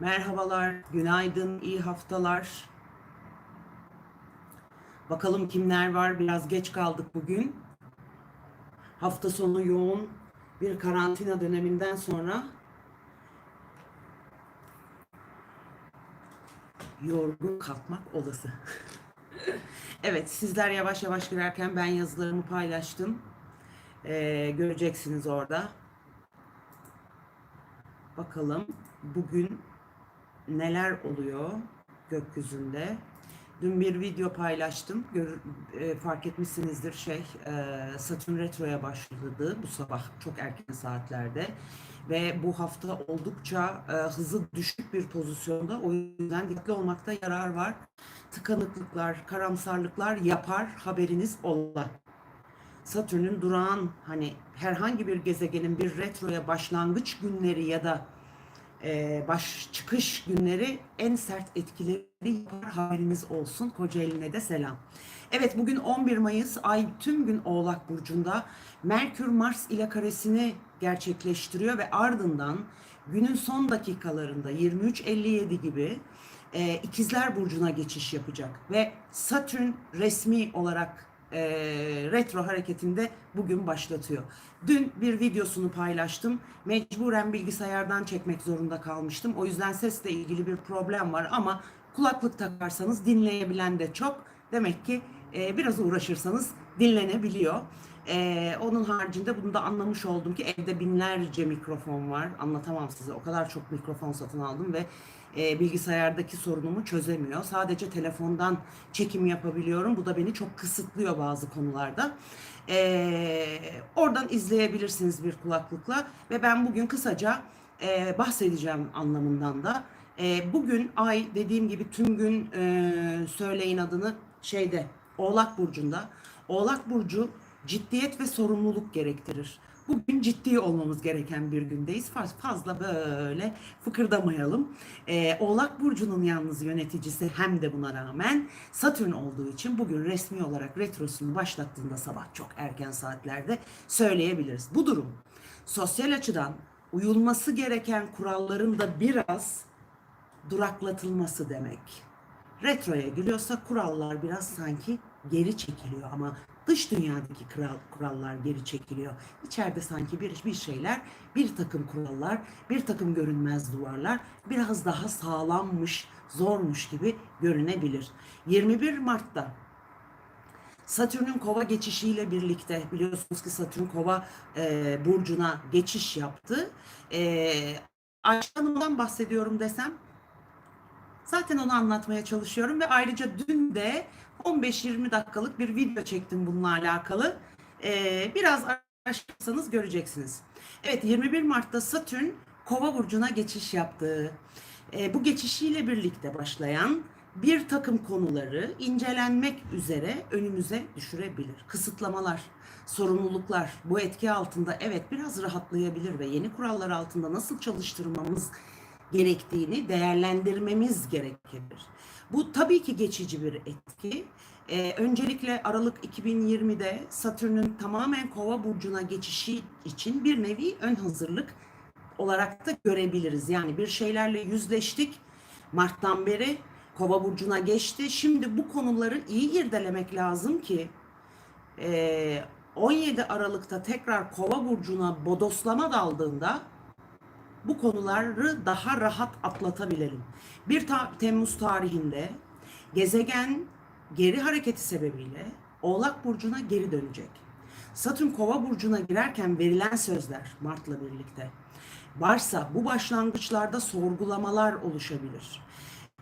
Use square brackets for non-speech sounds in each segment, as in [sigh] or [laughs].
Merhabalar, günaydın, iyi haftalar. Bakalım kimler var? Biraz geç kaldık bugün. Hafta sonu yoğun bir karantina döneminden sonra yorgun kalkmak olası. [laughs] evet, sizler yavaş yavaş girerken ben yazılarımı paylaştım. Ee, göreceksiniz orada. Bakalım bugün neler oluyor gökyüzünde. Dün bir video paylaştım. Gör, e, fark etmişsinizdir şey e, Satürn retroya başladı bu sabah çok erken saatlerde ve bu hafta oldukça e, hızı düşük bir pozisyonda. O yüzden dikkatli olmakta yarar var. Tıkanıklıklar, karamsarlıklar yapar haberiniz ola. Satürn'ün durağan hani herhangi bir gezegenin bir retroya başlangıç günleri ya da e, baş çıkış günleri en sert etkileri yapar haberiniz olsun. Kocaeli'ne de selam. Evet bugün 11 Mayıs ay tüm gün Oğlak Burcu'nda Merkür Mars ile karesini gerçekleştiriyor ve ardından günün son dakikalarında 23.57 gibi e, İkizler Burcu'na geçiş yapacak ve Satürn resmi olarak e, retro hareketinde bugün başlatıyor. Dün bir videosunu paylaştım. Mecburen bilgisayardan çekmek zorunda kalmıştım. O yüzden sesle ilgili bir problem var ama kulaklık takarsanız dinleyebilen de çok. Demek ki e, biraz uğraşırsanız dinlenebiliyor. E, onun haricinde bunu da anlamış oldum ki evde binlerce mikrofon var. Anlatamam size. O kadar çok mikrofon satın aldım ve e, bilgisayardaki sorunumu çözemiyor. Sadece telefondan çekim yapabiliyorum. Bu da beni çok kısıtlıyor bazı konularda. E, oradan izleyebilirsiniz bir kulaklıkla ve ben bugün kısaca e, bahsedeceğim anlamından da. E, bugün ay dediğim gibi tüm gün e, söyleyin adını şeyde Oğlak Burcu'nda. Oğlak Burcu ciddiyet ve sorumluluk gerektirir. Bugün ciddi olmamız gereken bir gündeyiz. Fazla böyle fıkırdamayalım. Ee, Oğlak Burcu'nun yalnız yöneticisi hem de buna rağmen Satürn olduğu için bugün resmi olarak retrosunu başlattığında sabah çok erken saatlerde söyleyebiliriz. Bu durum sosyal açıdan uyulması gereken kuralların da biraz duraklatılması demek. Retroya giriyorsa kurallar biraz sanki geri çekiliyor ama dış dünyadaki kural, kurallar geri çekiliyor. İçeride sanki bir, bir şeyler, bir takım kurallar, bir takım görünmez duvarlar biraz daha sağlammış, zormuş gibi görünebilir. 21 Mart'ta Satürn'ün kova geçişiyle birlikte biliyorsunuz ki Satürn kova e, burcuna geçiş yaptı. E, Ayşe bahsediyorum desem Zaten onu anlatmaya çalışıyorum ve ayrıca dün de 15-20 dakikalık bir video çektim bununla alakalı. Ee, biraz araştırırsanız göreceksiniz. Evet 21 Mart'ta Satürn Kova burcuna geçiş yaptı. Ee, bu geçişiyle birlikte başlayan bir takım konuları incelenmek üzere önümüze düşürebilir. Kısıtlamalar, sorumluluklar bu etki altında evet biraz rahatlayabilir ve yeni kurallar altında nasıl çalıştırmamız gerektiğini değerlendirmemiz gerekebilir. Bu tabii ki geçici bir etki. Ee, öncelikle Aralık 2020'de Satürn'ün tamamen Kova burcuna geçişi için bir nevi ön hazırlık olarak da görebiliriz. Yani bir şeylerle yüzleştik. Mart'tan beri Kova burcuna geçti. Şimdi bu konuları iyi irdelemek lazım ki e, 17 Aralık'ta tekrar Kova burcuna bodoslama daldığında bu konuları daha rahat atlatabilelim. 1 ta- Temmuz tarihinde gezegen geri hareketi sebebiyle Oğlak Burcu'na geri dönecek. Satürn Kova Burcu'na girerken verilen sözler Mart'la birlikte varsa bu başlangıçlarda sorgulamalar oluşabilir.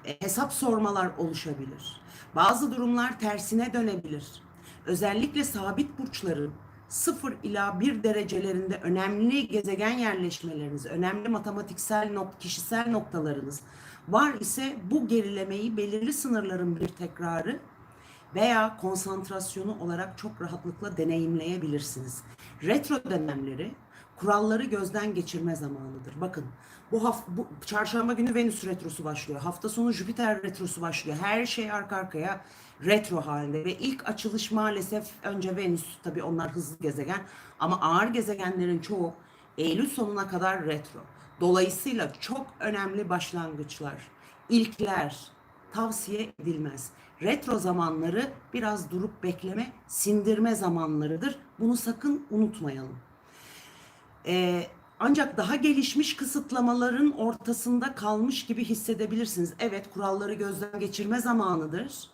E, hesap sormalar oluşabilir. Bazı durumlar tersine dönebilir. Özellikle sabit burçların 0 ila 1 derecelerinde önemli gezegen yerleşmeleriniz, önemli matematiksel not, kişisel noktalarınız var ise bu gerilemeyi belirli sınırların bir tekrarı veya konsantrasyonu olarak çok rahatlıkla deneyimleyebilirsiniz. Retro dönemleri kuralları gözden geçirme zamanıdır. Bakın bu hafta bu çarşamba günü Venüs retrosu başlıyor. Hafta sonu Jüpiter retrosu başlıyor. Her şey arka arkaya retro halinde ve ilk açılış maalesef önce Venüs tabii onlar hızlı gezegen ama ağır gezegenlerin çoğu Eylül sonuna kadar retro. Dolayısıyla çok önemli başlangıçlar, ilkler tavsiye edilmez. Retro zamanları biraz durup bekleme, sindirme zamanlarıdır. Bunu sakın unutmayalım. Ee, ancak daha gelişmiş kısıtlamaların ortasında kalmış gibi hissedebilirsiniz. Evet, kuralları gözden geçirme zamanıdır.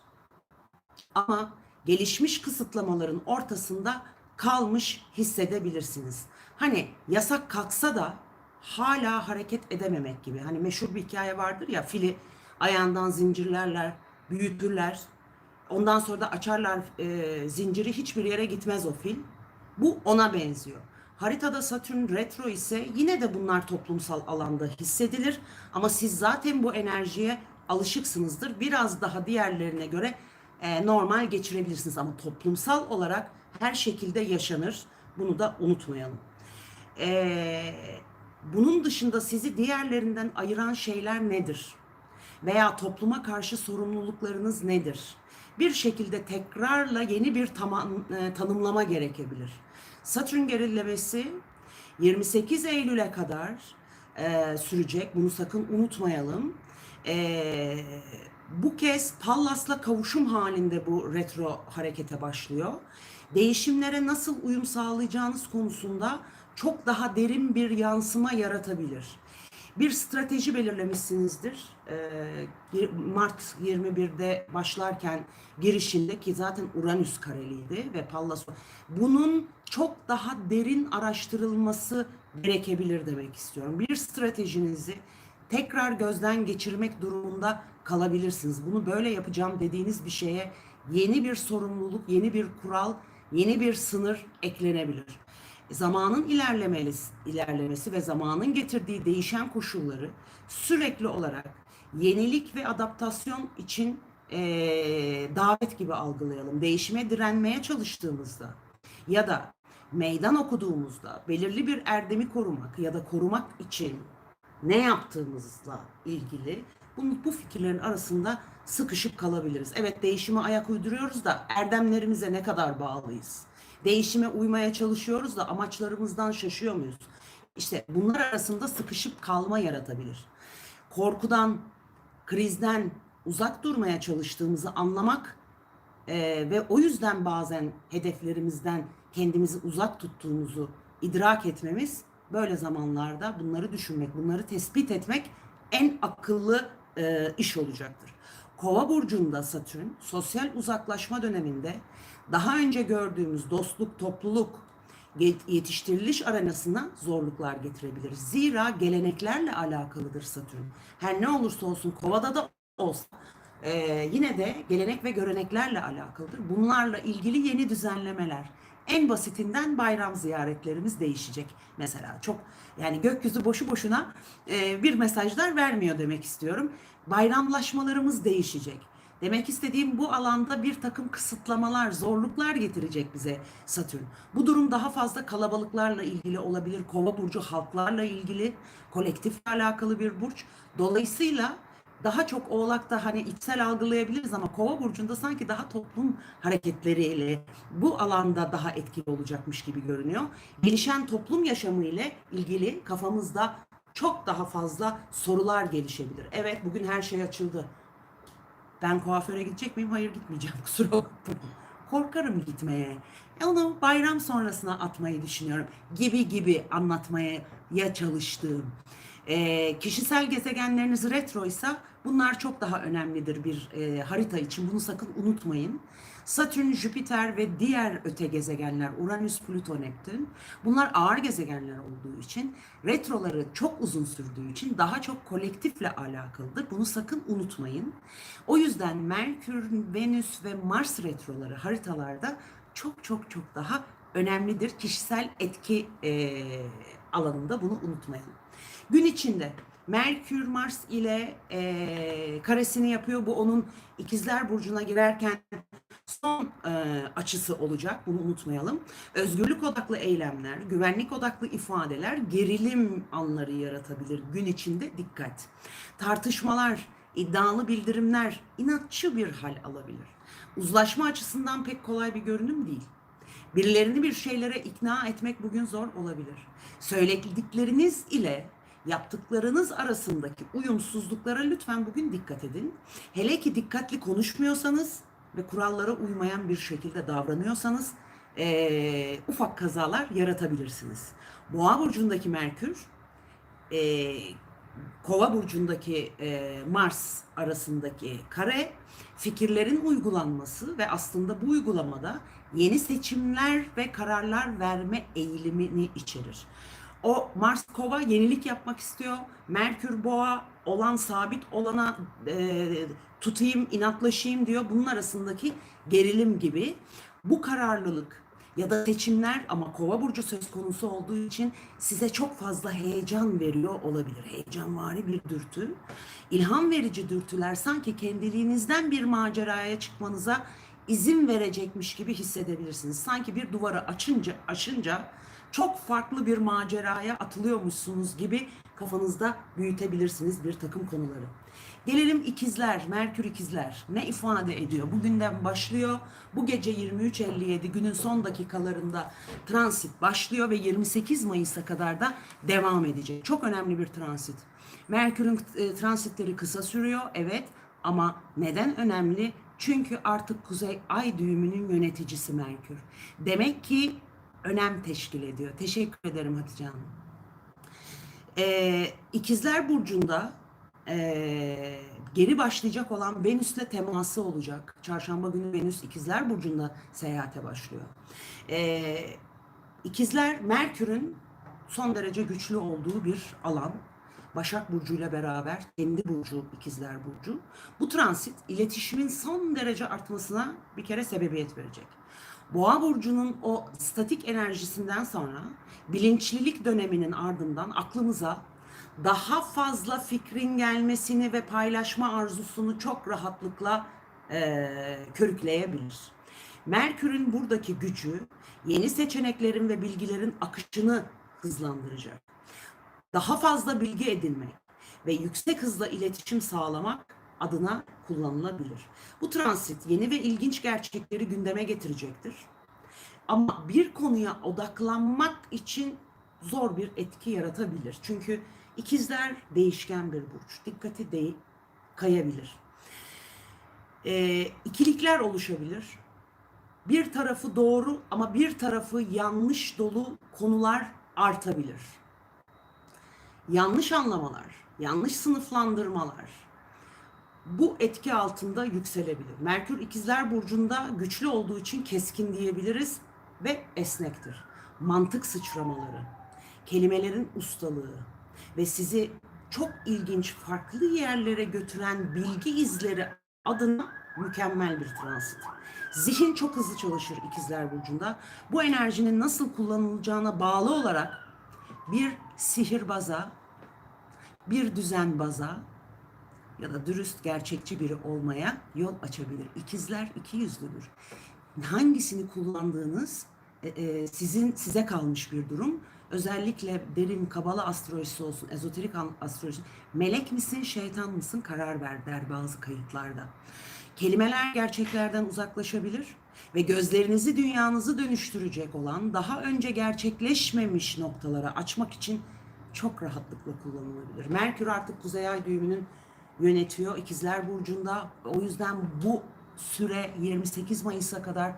Ama gelişmiş kısıtlamaların ortasında kalmış hissedebilirsiniz. Hani yasak kalksa da hala hareket edememek gibi. Hani meşhur bir hikaye vardır ya fili ayağından zincirlerler, büyütürler. Ondan sonra da açarlar e, zinciri hiçbir yere gitmez o fil. Bu ona benziyor. Haritada Satürn retro ise yine de bunlar toplumsal alanda hissedilir. Ama siz zaten bu enerjiye alışıksınızdır. Biraz daha diğerlerine göre e, normal geçirebilirsiniz. Ama toplumsal olarak her şekilde yaşanır. Bunu da unutmayalım. E, bunun dışında sizi diğerlerinden ayıran şeyler nedir? Veya topluma karşı sorumluluklarınız nedir? Bir şekilde tekrarla yeni bir tamam, e, tanımlama gerekebilir. Satürn gerilemesi 28 Eylül'e kadar e, sürecek. Bunu sakın unutmayalım. E, bu kez Pallas'la kavuşum halinde bu retro harekete başlıyor. Değişimlere nasıl uyum sağlayacağınız konusunda çok daha derin bir yansıma yaratabilir. Bir strateji belirlemişsinizdir. Ee, Mart 21'de başlarken girişinde ki zaten Uranüs kareliydi ve Pallas. Bunun çok daha derin araştırılması gerekebilir demek istiyorum. Bir stratejinizi tekrar gözden geçirmek durumunda kalabilirsiniz. Bunu böyle yapacağım dediğiniz bir şeye yeni bir sorumluluk, yeni bir kural, yeni bir sınır eklenebilir zamanın ilerlemesi, ilerlemesi ve zamanın getirdiği değişen koşulları sürekli olarak yenilik ve adaptasyon için e, davet gibi algılayalım. Değişime direnmeye çalıştığımızda ya da meydan okuduğumuzda belirli bir erdemi korumak ya da korumak için ne yaptığımızla ilgili bu, bu fikirlerin arasında sıkışıp kalabiliriz. Evet değişime ayak uyduruyoruz da erdemlerimize ne kadar bağlıyız? Değişime uymaya çalışıyoruz da amaçlarımızdan şaşıyor muyuz? İşte bunlar arasında sıkışıp kalma yaratabilir. Korkudan, krizden uzak durmaya çalıştığımızı anlamak e, ve o yüzden bazen hedeflerimizden kendimizi uzak tuttuğumuzu idrak etmemiz böyle zamanlarda bunları düşünmek, bunları tespit etmek en akıllı e, iş olacaktır. Kova burcunda Satürn sosyal uzaklaşma döneminde daha önce gördüğümüz dostluk, topluluk, yetiştiriliş arenasına zorluklar getirebilir. Zira geleneklerle alakalıdır Satürn. Her ne olursa olsun kovada da olsa e, yine de gelenek ve göreneklerle alakalıdır. Bunlarla ilgili yeni düzenlemeler. En basitinden bayram ziyaretlerimiz değişecek. Mesela çok yani gökyüzü boşu boşuna e, bir mesajlar vermiyor demek istiyorum. Bayramlaşmalarımız değişecek Demek istediğim bu alanda bir takım kısıtlamalar, zorluklar getirecek bize Satürn. Bu durum daha fazla kalabalıklarla ilgili olabilir. Kova burcu halklarla ilgili, kolektifle alakalı bir burç. Dolayısıyla daha çok Oğlak'ta hani içsel algılayabiliriz ama Kova burcunda sanki daha toplum hareketleriyle bu alanda daha etkili olacakmış gibi görünüyor. Gelişen toplum yaşamı ile ilgili kafamızda çok daha fazla sorular gelişebilir. Evet bugün her şey açıldı. Ben kuaföre gidecek miyim? Hayır gitmeyeceğim. [laughs] Kusura bakmayın. Korkarım gitmeye. Onu bayram sonrasına atmayı düşünüyorum. Gibi gibi anlatmaya ya çalıştığım. E, kişisel gezegenleriniz retroysa bunlar çok daha önemlidir bir e, harita için. Bunu sakın unutmayın. Satürn, Jüpiter ve diğer öte gezegenler Uranüs, Plüto, Neptün bunlar ağır gezegenler olduğu için retroları çok uzun sürdüğü için daha çok kolektifle alakalıdır. Bunu sakın unutmayın. O yüzden Merkür, Venüs ve Mars retroları haritalarda çok çok çok daha önemlidir. Kişisel etki e, alanında bunu unutmayalım. Gün içinde Merkür Mars ile e, karesini yapıyor. Bu onun ikizler burcuna girerken son e, açısı olacak. Bunu unutmayalım. Özgürlük odaklı eylemler, güvenlik odaklı ifadeler gerilim anları yaratabilir. Gün içinde dikkat. Tartışmalar, iddialı bildirimler inatçı bir hal alabilir. Uzlaşma açısından pek kolay bir görünüm değil. Birilerini bir şeylere ikna etmek bugün zor olabilir. Söyledikleriniz ile yaptıklarınız arasındaki uyumsuzluklara lütfen bugün dikkat edin. Hele ki dikkatli konuşmuyorsanız ve kurallara uymayan bir şekilde davranıyorsanız eee, ufak kazalar yaratabilirsiniz. Boğa burcundaki Merkür eee, Kova burcundaki e, Mars arasındaki kare fikirlerin uygulanması ve aslında bu uygulamada yeni seçimler ve kararlar verme eğilimini içerir. O Mars Kova yenilik yapmak istiyor. Merkür Boğa olan sabit olana e, tutayım, inatlaşayım diyor. Bunun arasındaki gerilim gibi bu kararlılık ya da seçimler ama kova burcu söz konusu olduğu için size çok fazla heyecan veriyor olabilir. Heyecanvari bir dürtü. İlham verici dürtüler sanki kendiliğinizden bir maceraya çıkmanıza izin verecekmiş gibi hissedebilirsiniz. Sanki bir duvarı açınca aşınca çok farklı bir maceraya atılıyormuşsunuz gibi kafanızda büyütebilirsiniz bir takım konuları. Gelelim ikizler, Merkür ikizler. Ne ifade ediyor? Bugünden başlıyor. Bu gece 23.57 günün son dakikalarında transit başlıyor ve 28 Mayıs'a kadar da devam edecek. Çok önemli bir transit. Merkür'ün e, transitleri kısa sürüyor, evet. Ama neden önemli? Çünkü artık Kuzey Ay düğümünün yöneticisi Merkür. Demek ki önem teşkil ediyor. Teşekkür ederim Hatice Hanım. Ee, İkizler Burcu'nda ee, geri başlayacak olan Venüs'le teması olacak. Çarşamba günü Venüs İkizler Burcu'nda seyahate başlıyor. Ee, İkizler Merkür'ün son derece güçlü olduğu bir alan. Başak Burcu ile beraber kendi burcu İkizler Burcu. Bu transit iletişimin son derece artmasına bir kere sebebiyet verecek. Boğa burcunun o statik enerjisinden sonra bilinçlilik döneminin ardından aklımıza daha fazla fikrin gelmesini ve paylaşma arzusunu çok rahatlıkla eee körükleyebilir. Merkür'ün buradaki gücü yeni seçeneklerin ve bilgilerin akışını hızlandıracak. Daha fazla bilgi edinmek ve yüksek hızla iletişim sağlamak adına kullanılabilir. Bu transit yeni ve ilginç gerçekleri gündeme getirecektir. Ama bir konuya odaklanmak için zor bir etki yaratabilir. Çünkü ikizler değişken bir burç. Dikkati değil, kayabilir. Ee, ikilikler oluşabilir. Bir tarafı doğru ama bir tarafı yanlış dolu konular artabilir. Yanlış anlamalar, yanlış sınıflandırmalar, bu etki altında yükselebilir. Merkür ikizler burcunda güçlü olduğu için keskin diyebiliriz ve esnektir. Mantık sıçramaları, kelimelerin ustalığı ve sizi çok ilginç farklı yerlere götüren bilgi izleri adına mükemmel bir transit. Zihin çok hızlı çalışır ikizler burcunda. Bu enerjinin nasıl kullanılacağına bağlı olarak bir sihirbaza, bir düzenbaza, ya da dürüst, gerçekçi biri olmaya yol açabilir. İkizler iki yüzlüdür. Hangisini kullandığınız e, e, sizin size kalmış bir durum. Özellikle derin kabala astrolojisi olsun, ezoterik astroloji, melek misin, şeytan mısın karar ver der bazı kayıtlarda. Kelimeler gerçeklerden uzaklaşabilir ve gözlerinizi dünyanızı dönüştürecek olan daha önce gerçekleşmemiş noktalara açmak için çok rahatlıkla kullanılabilir. Merkür artık Kuzey Ay düğümünün yönetiyor İkizler Burcu'nda. O yüzden bu süre 28 Mayıs'a kadar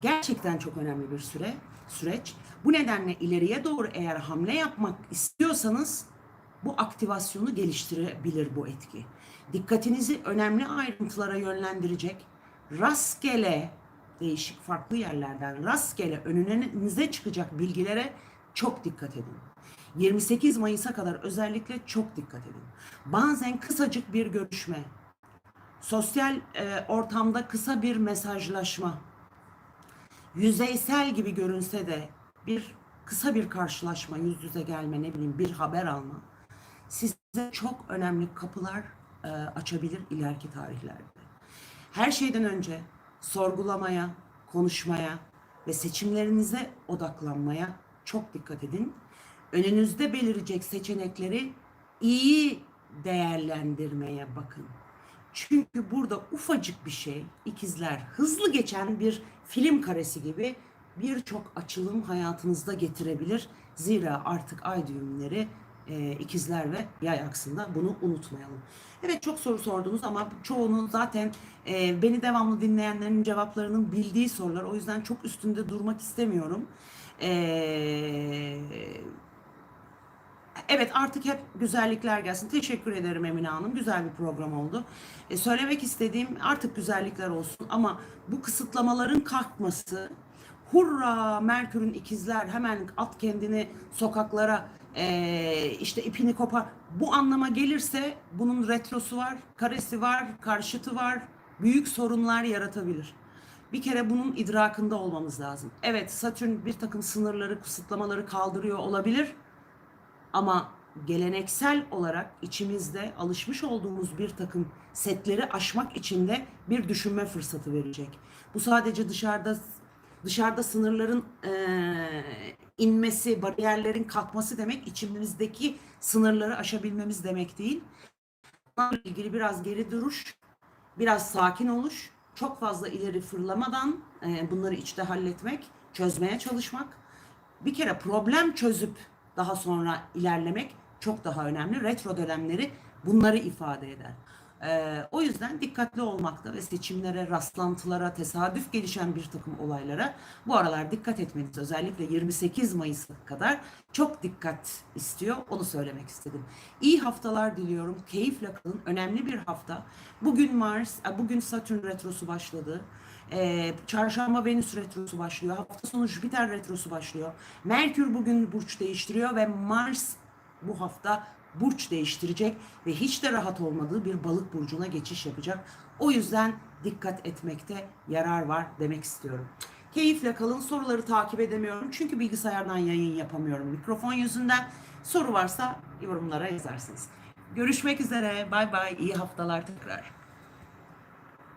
gerçekten çok önemli bir süre, süreç. Bu nedenle ileriye doğru eğer hamle yapmak istiyorsanız bu aktivasyonu geliştirebilir bu etki. Dikkatinizi önemli ayrıntılara yönlendirecek, rastgele değişik farklı yerlerden rastgele önünüze çıkacak bilgilere çok dikkat edin. 28 Mayıs'a kadar özellikle çok dikkat edin. Bazen kısacık bir görüşme, sosyal e, ortamda kısa bir mesajlaşma, yüzeysel gibi görünse de bir kısa bir karşılaşma, yüz yüze gelme, ne bileyim bir haber alma size çok önemli kapılar e, açabilir ileriki tarihlerde. Her şeyden önce sorgulamaya, konuşmaya ve seçimlerinize odaklanmaya çok dikkat edin önünüzde belirecek seçenekleri iyi değerlendirmeye bakın. Çünkü burada ufacık bir şey, ikizler hızlı geçen bir film karesi gibi birçok açılım hayatınızda getirebilir. Zira artık ay düğümleri e, ikizler ve yay aksında bunu unutmayalım. Evet çok soru sordunuz ama çoğunu zaten e, beni devamlı dinleyenlerin cevaplarının bildiği sorular. O yüzden çok üstünde durmak istemiyorum. Eee Evet artık hep güzellikler gelsin. Teşekkür ederim Emine Hanım. Güzel bir program oldu. E, söylemek istediğim artık güzellikler olsun ama bu kısıtlamaların kalkması hurra Merkür'ün ikizler hemen at kendini sokaklara e, işte ipini kopar. Bu anlama gelirse bunun retrosu var, karesi var, karşıtı var. Büyük sorunlar yaratabilir. Bir kere bunun idrakında olmamız lazım. Evet Satürn bir takım sınırları, kısıtlamaları kaldırıyor olabilir. Ama geleneksel olarak içimizde alışmış olduğumuz bir takım setleri aşmak için de bir düşünme fırsatı verecek. Bu sadece dışarıda dışarıda sınırların eee, inmesi, bariyerlerin kalkması demek içimizdeki sınırları aşabilmemiz demek değil. Bunlarla ilgili biraz geri duruş, biraz sakin oluş, çok fazla ileri fırlamadan eee, bunları içte halletmek, çözmeye çalışmak bir kere problem çözüp daha sonra ilerlemek çok daha önemli. Retro dönemleri bunları ifade eder. Ee, o yüzden dikkatli olmakta ve seçimlere, rastlantılara, tesadüf gelişen bir takım olaylara bu aralar dikkat etmeniz özellikle 28 Mayıs'a kadar çok dikkat istiyor. Onu söylemek istedim. İyi haftalar diliyorum. Keyifle kalın. Önemli bir hafta. Bugün Mars, e, bugün Satürn retrosu başladı. Ee, çarşamba Venüs retrosu başlıyor. Hafta sonu Jüpiter retrosu başlıyor. Merkür bugün burç değiştiriyor ve Mars bu hafta burç değiştirecek ve hiç de rahat olmadığı bir balık burcuna geçiş yapacak. O yüzden dikkat etmekte yarar var demek istiyorum. Keyifle kalın. Soruları takip edemiyorum. Çünkü bilgisayardan yayın yapamıyorum. Mikrofon yüzünden. Soru varsa yorumlara yazarsınız. Görüşmek üzere. Bay bay. İyi haftalar tekrar.